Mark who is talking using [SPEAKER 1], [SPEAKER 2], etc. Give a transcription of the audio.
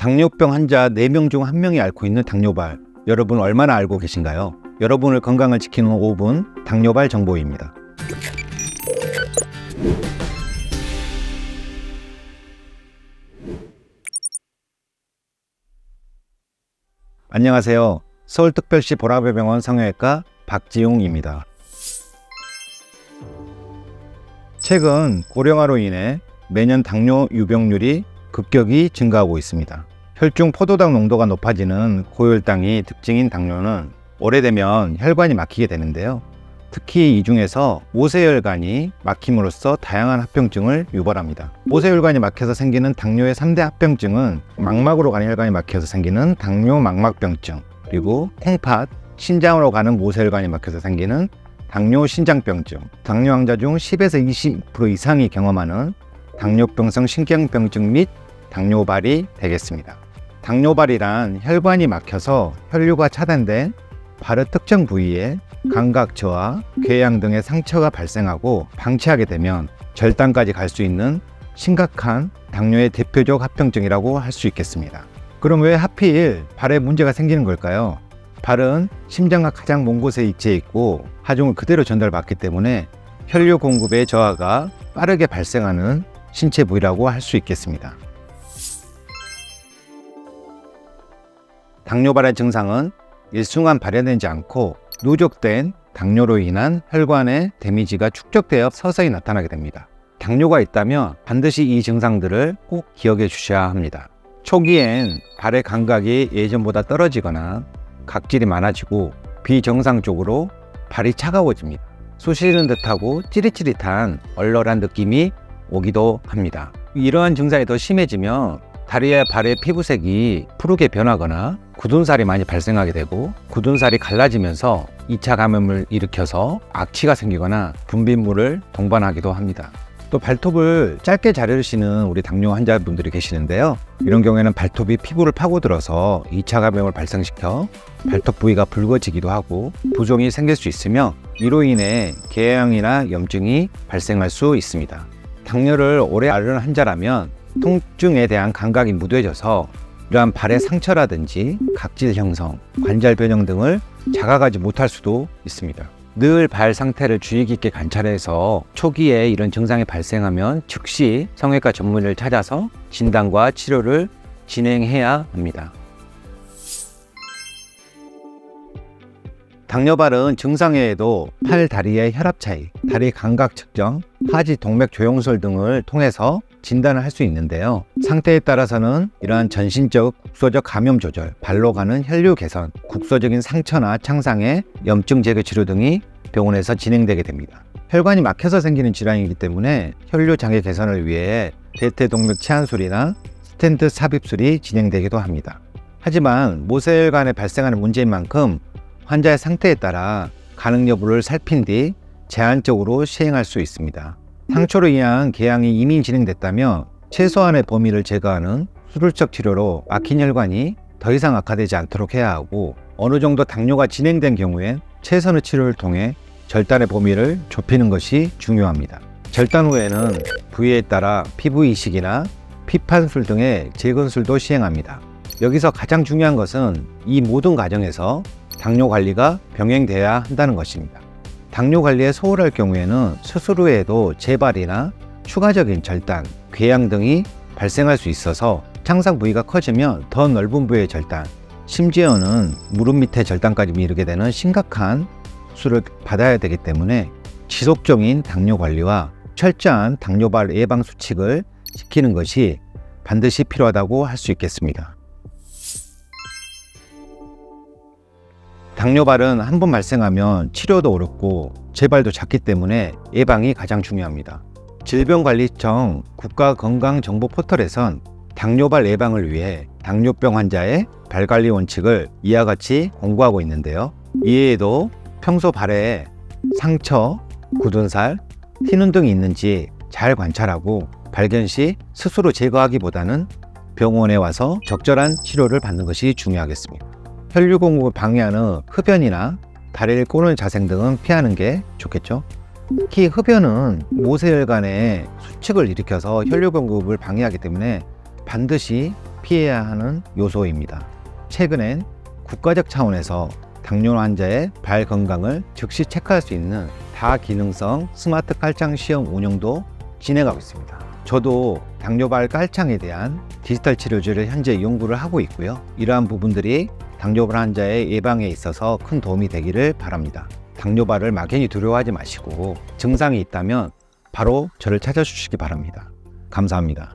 [SPEAKER 1] 당뇨병 환자 4명 중 1명이 앓고 있는 당뇨발. 여러분 얼마나 알고 계신가요? 여러분을 건강을 지키는 5분 당뇨발 정보입니다. 안녕하세요. 서울특별시 보라배병원 성형외과 박지용입니다. 최근 고령화로 인해 매년 당뇨 유병률이 급격히 증가하고 있습니다. 혈중 포도당 농도가 높아지는 고혈당이 특징인 당뇨는 오래되면 혈관이 막히게 되는데요. 특히 이 중에서 모세혈관이 막힘으로써 다양한 합병증을 유발합니다. 모세혈관이 막혀서 생기는 당뇨의 3대 합병증은 망막으로 가는 혈관이 막혀서 생기는 당뇨 망막병증, 그리고 콩팥, 신장으로 가는 모세혈관이 막혀서 생기는 당뇨 신장병증, 당뇨 환자 중 10에서 20% 이상이 경험하는 당뇨병성 신경병증 및 당뇨발이 되겠습니다. 당뇨발이란 혈관이 막혀서 혈류가 차단된 발의 특정 부위에 감각 저하, 궤양 등의 상처가 발생하고 방치하게 되면 절단까지 갈 수 있는 심각한 당뇨의 대표적 합병증이라고 할 수 있겠습니다. 그럼 왜 하필 발에 문제가 생기는 걸까요? 발은 심장과 가장 먼 곳에 위치해 있고 하중을 그대로 전달받기 때문에 혈류 공급의 저하가 빠르게 발생하는 신체 부위라고 할 수 있겠습니다. 당뇨발의 증상은 일순간 발현되지 않고 누적된 당뇨로 인한 혈관의 데미지가 축적되어 서서히 나타나게 됩니다. 당뇨가 있다면 반드시 이 증상들을 꼭 기억해 주셔야 합니다. 초기엔 발의 감각이 예전보다 떨어지거나 각질이 많아지고 비정상적으로 발이 차가워집니다. 쑤시는 듯하고 찌릿찌릿한 얼얼한 느낌이 오기도 합니다. 이러한 증상이 더 심해지면 다리와 발의 피부색이 푸르게 변하거나 굳은 살이 많이 발생하게 되고 굳은 살이 갈라지면서 2차 감염을 일으켜서 악취가 생기거나 분비물을 동반하기도 합니다. 또 발톱을 짧게 자르시는 우리 당뇨 환자분들이 계시는데요. 이런 경우에는 발톱이 피부를 파고들어서 2차 감염을 발생시켜 발톱 부위가 붉어지기도 하고 부종이 생길 수 있으며 이로 인해 궤양이나 염증이 발생할 수 있습니다. 당뇨를 오래 앓는 환자라면 통증에 대한 감각이 무뎌져서 이러한 발의 상처라든지 각질 형성, 관절 변형 등을 자각하지 못할 수도 있습니다. 늘 발 상태를 주의 깊게 관찰해서 초기에 이런 증상이 발생하면 즉시 성형외과 전문의를 찾아서 진단과 치료를 진행해야 합니다. 당뇨발은 증상 외에도 팔, 다리의 혈압 차이, 다리 감각 측정, 하지 동맥 조영술 등을 통해서 진단을 할 수 있는데요. 상태에 따라서는 이러한 전신적 국소적 감염 조절, 발로 가는 혈류 개선, 국소적인 상처나 창상의 염증 제거 치료 등이 병원에서 진행되게 됩니다. 혈관이 막혀서 생기는 질환이기 때문에 혈류 장애 개선을 위해 대퇴동맥 치안술이나 스텐트 삽입술이 진행되기도 합니다. 하지만 모세혈관에 발생하는 문제인 만큼 환자의 상태에 따라 가능 여부를 살핀 뒤 제한적으로 시행할 수 있습니다. 상처로 인한 궤양이 이미 진행됐다면 최소한의 범위를 제거하는 수술적 치료로 막힌 혈관이 더 이상 악화되지 않도록 해야 하고 어느 정도 당뇨가 진행된 경우엔 최선의 치료를 통해 절단의 범위를 좁히는 것이 중요합니다. 절단 후에는 부위에 따라 피부 이식이나 피판술 등의 재건술도 시행합니다. 여기서 가장 중요한 것은 이 모든 과정에서 당뇨 관리가 병행돼야 한다는 것입니다. 당뇨 관리에 소홀할 경우에는 수술 후에도 재발이나 추가적인 절단, 궤양 등이 발생할 수 있어서 창상 부위가 커지면 더 넓은 부위의 절단, 심지어는 무릎 밑에 절단까지 이르게 되는 심각한 수술을 받아야 되기 때문에 지속적인 당뇨 관리와 철저한 당뇨발 예방 수칙을 지키는 것이 반드시 필요하다고 할 수 있겠습니다. 당뇨발은 한 번 발생하면 치료도 어렵고 재발도 작기 때문에 예방이 가장 중요합니다. 질병관리청 국가건강정보 포털에선 당뇨발 예방을 위해 당뇨병 환자의 발 관리 원칙을 이와 같이 공고하고 있는데요. 이외에도 평소 발에 상처, 굳은 살, 티눈 등이 있는지 잘 관찰하고 발견 시 스스로 제거하기보다는 병원에 와서 적절한 치료를 받는 것이 중요하겠습니다. 혈류 공급을 방해하는 흡연이나 다리를 꼬는 자생 등은 피하는 게 좋겠죠. 특히 흡연은 모세혈관에 수축을 일으켜서 혈류 공급을 방해하기 때문에 반드시 피해야 하는 요소입니다. 최근엔 국가적 차원에서 당뇨 환자의 발 건강을 즉시 체크할 수 있는 다기능성 스마트 깔창 시험 운영도 진행하고 있습니다. 저도 당뇨발 깔창에 대한 디지털 치료제를 현재 연구를 하고 있고요. 이러한 부분들이 당뇨발 환자의 예방에 있어서 큰 도움이 되기를 바랍니다. 당뇨발을 막연히 두려워하지 마시고 증상이 있다면 바로 저를 찾아주시기 바랍니다. 감사합니다.